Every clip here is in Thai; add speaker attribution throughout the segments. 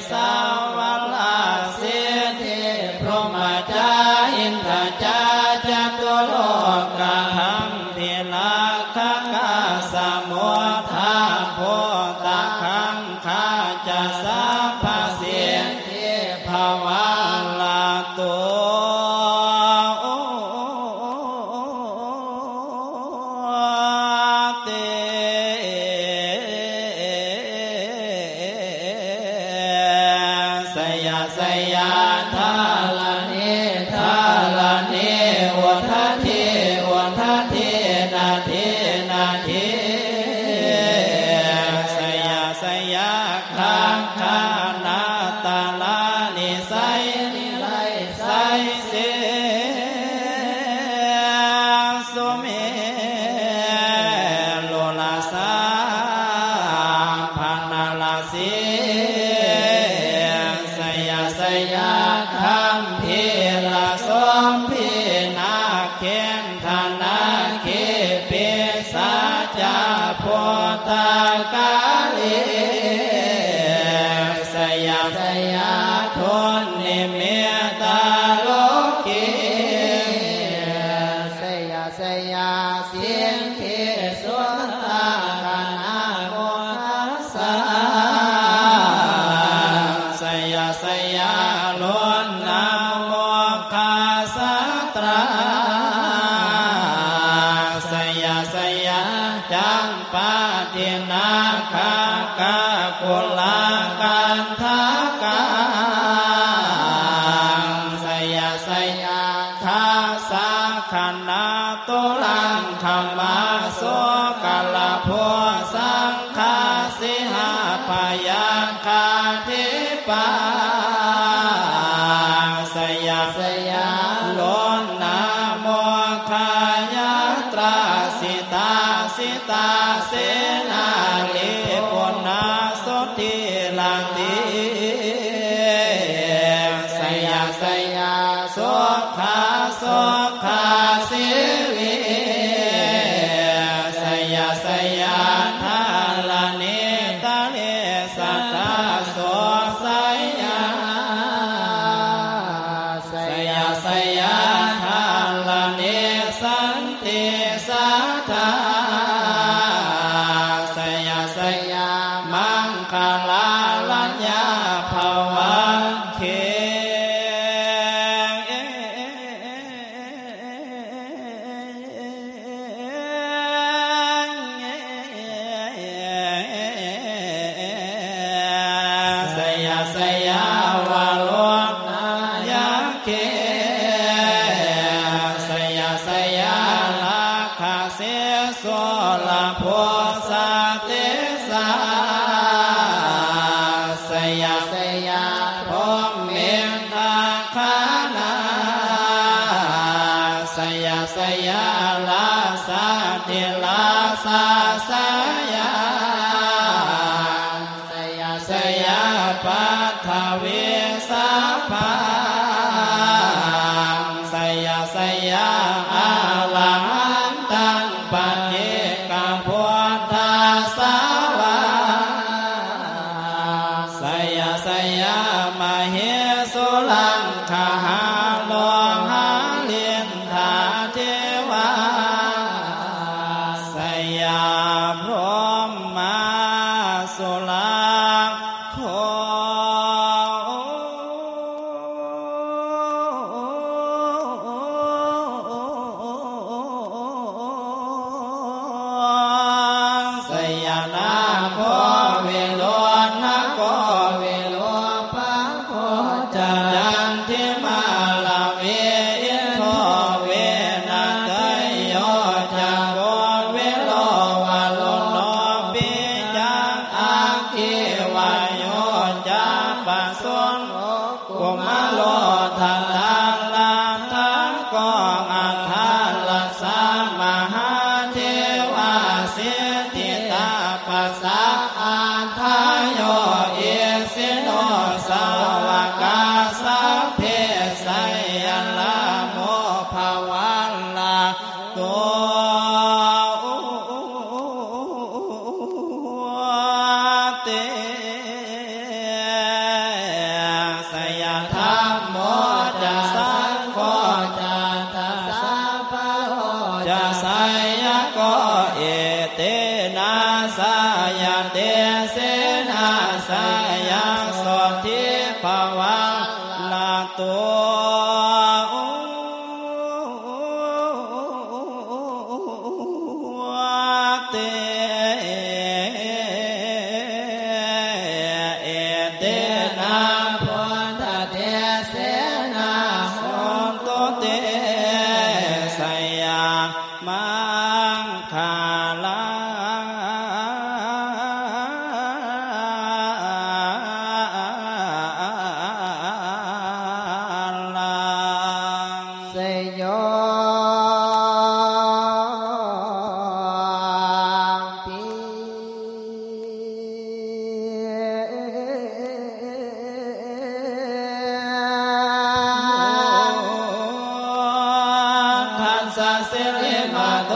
Speaker 1: sao สยาทาลานิทาลานิวทัทเทวทัทเทนาเทนาเทสยาสยาคังคานา Amen. Senta, senta sola. สาเสียมาโต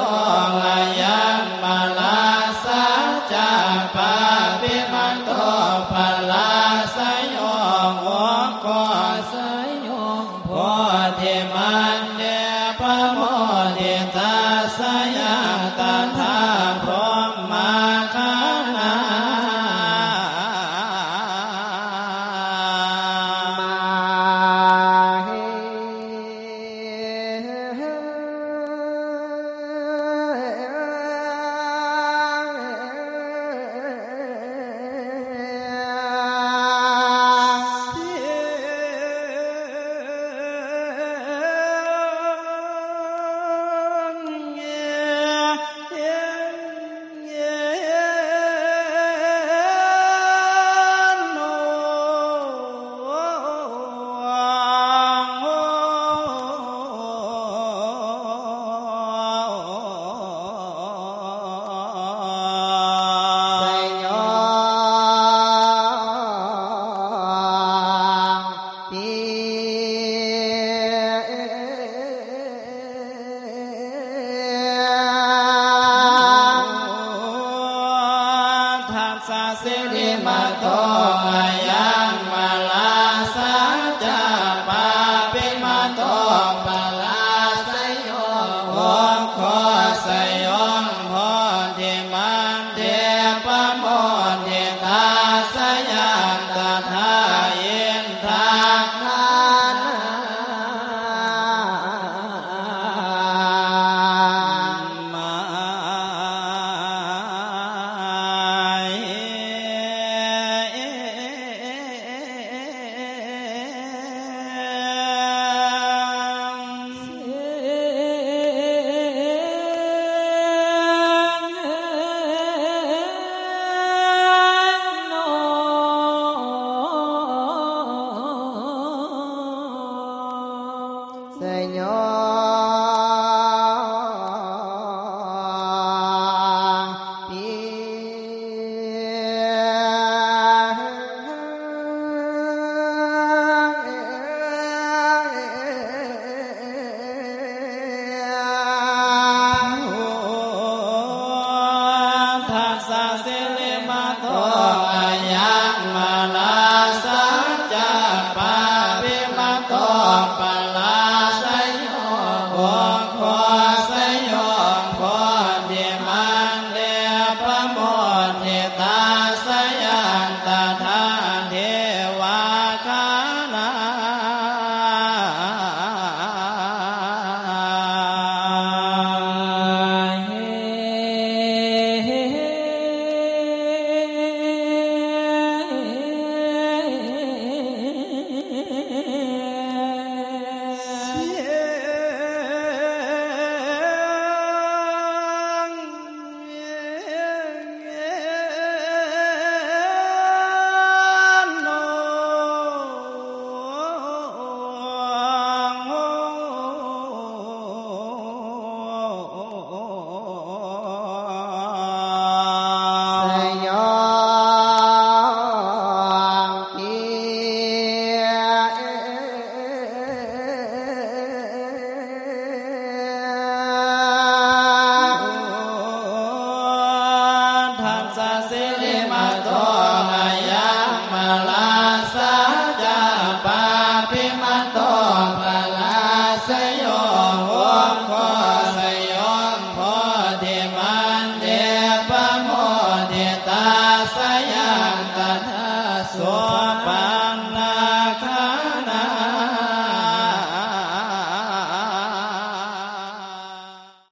Speaker 1: kata